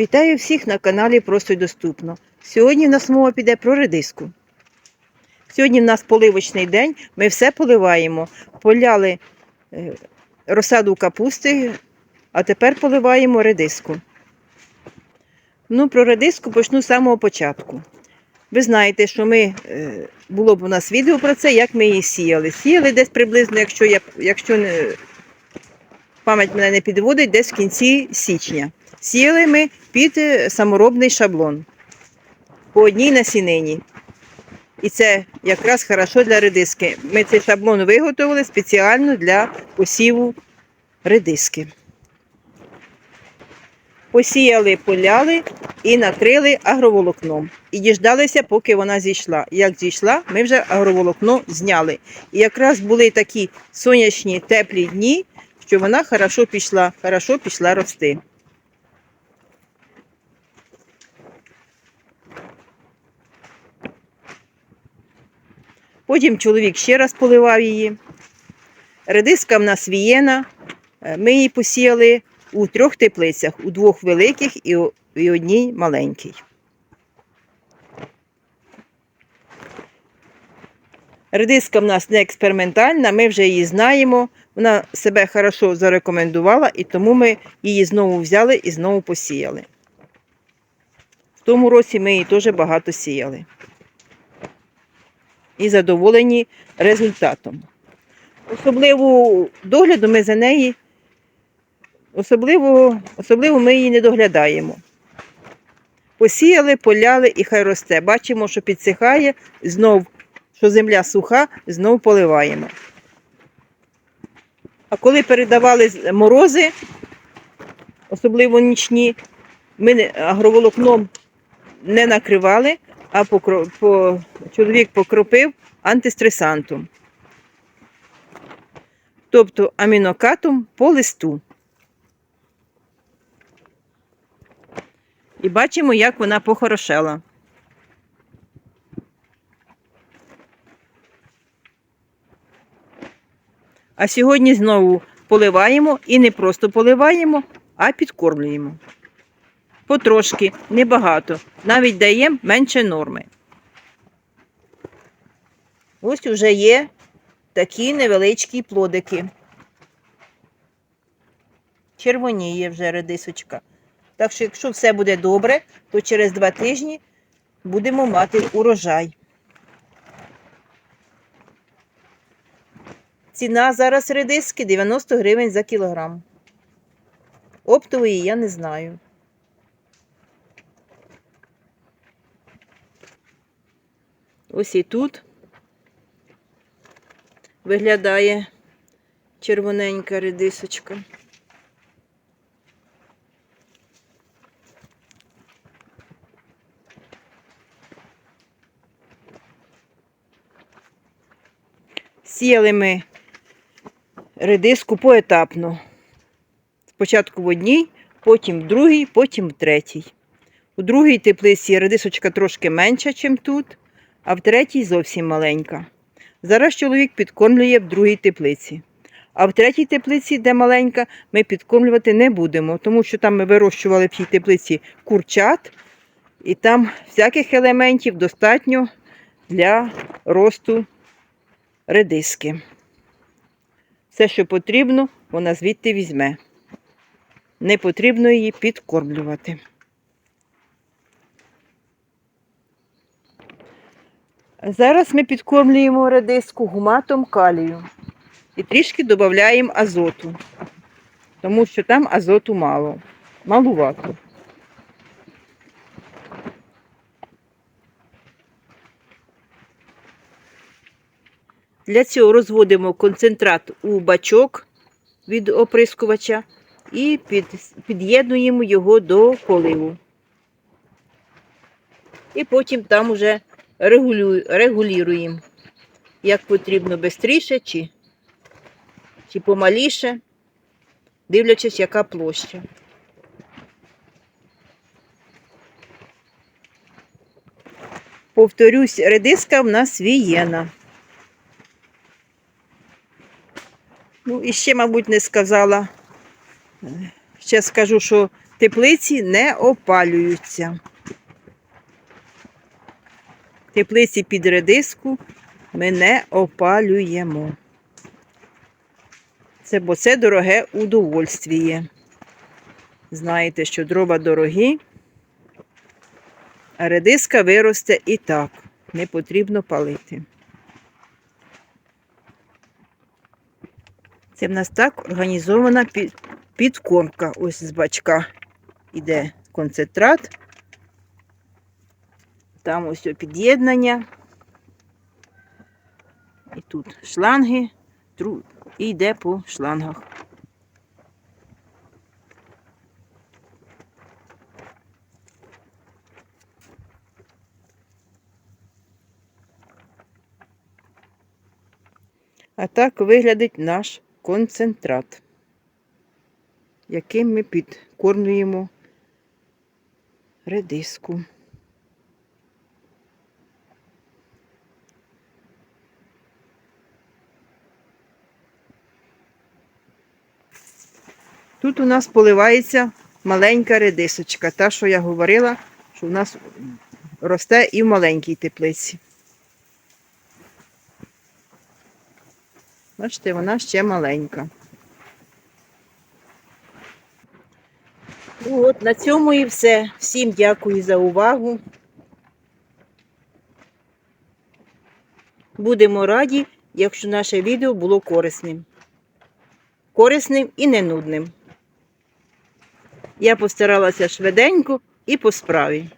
Вітаю всіх на каналі Просто й доступно. Сьогодні в нас мова піде про редиску. Сьогодні в нас поливочний день, ми все поливаємо. Поляли е, розсаду капусти, а тепер поливаємо редиску. Ну, про редиску почну з самого початку. Ви знаєте, що ми, е, було б у нас відео про це, як ми її сіяли. Сіяли десь приблизно, якщо, я, якщо пам'ять мене не підводить, десь в кінці січня. Сіяли ми під е, саморобний шаблон по одній насінині. І це якраз хорошо для редиски. Ми цей шаблон виготовили спеціально для посіву редиски. Посіяли, поляли і накрили агроволокном. І діждалися, поки вона зійшла. Як зійшла, ми вже агроволокно зняли. І якраз були такі сонячні теплі дні, що вона хорошо пішла, хорошо пішла рости. Потім чоловік ще раз поливав її. Редиска в нас вієна. Е, Ми її посіяли у трьох теплицях, у двох великих і одній маленькій. Редиска в нас не експериментальна, ми вже її знаємо. Вона себе хорошо зарекомендувала, і тому ми її знову взяли і знову посіяли. В тому році ми її теж багато сіяли. І задоволені результатом. Особливо догляду ми за неї, особливо, особливо ми її не доглядаємо. Посіяли, поляли і хай росте. Бачимо, що підсихає, знов, що земля суха, знов поливаємо. А коли передавали морози, особливо нічні, ми агроволокном не накривали, а покро... по... чоловік покропив антистресантом. Тобто амінокатом по листу. І бачимо, як вона похорошела. А сьогодні знову поливаємо і не просто поливаємо, а підкормлюємо. Потрошки, небагато. Навіть даємо менше норми. Ось уже є такі невеличкі плодики. Червоніє вже редисочка. Так що, якщо все буде добре, то через два тижні будемо мати урожай. Ціна зараз редиски 90 гривень за кілограм. Оптової я не знаю. Ось і тут виглядає червоненька редисочка. Сіяли ми редиску поетапно. Спочатку в одній, потім в другій, потім в третій. У другій теплиці редисочка трошки менша, ніж тут, а в третій зовсім маленька. Зараз чоловік підкормлює в другій теплиці. А в третій теплиці, де маленька, ми підкормлювати не будемо, тому що там ми вирощували в цій теплиці курчат, і там всяких елементів достатньо для росту редиски. Все, що потрібно, вона звідти візьме. Не потрібно її підкормлювати. Зараз ми підкормлюємо редиску гуматом калію і трішки додаємо азоту, тому що там азоту мало, малувато. Для цього розводимо концентрат у бачок від оприскувача і під'єднуємо його до поливу. І потім там уже регулю, регулюємо, як потрібно швидше чи, чи помаліше, дивлячись, яка площа. Повторюсь, редиска в нас вієна. І ще, мабуть, не сказала. Ще скажу, що Теплиці не опалюються. Теплиці під редиску ми не опалюємо. Це бо це дороге удовольствіє. Знаєте, що дрова дорогі, а редиска виросте і так. Не потрібно палити. Це в нас так організована підкормка. Ось з бачка іде концентрат. Там ось під'єднання. І тут шланги. І йде по шлангах. А так виглядить наш концентрат, яким ми підкормлюємо редиску. Тут у нас поливається маленька редисочка, та, що я говорила, що у нас росте і в маленькій теплиці. Бачите, вона ще маленька. Ну от, на цьому і все. Всім дякую за увагу. Будемо раді, якщо наше відео було корисним. Корисним і не нудним. Я постаралася швиденько і по справі.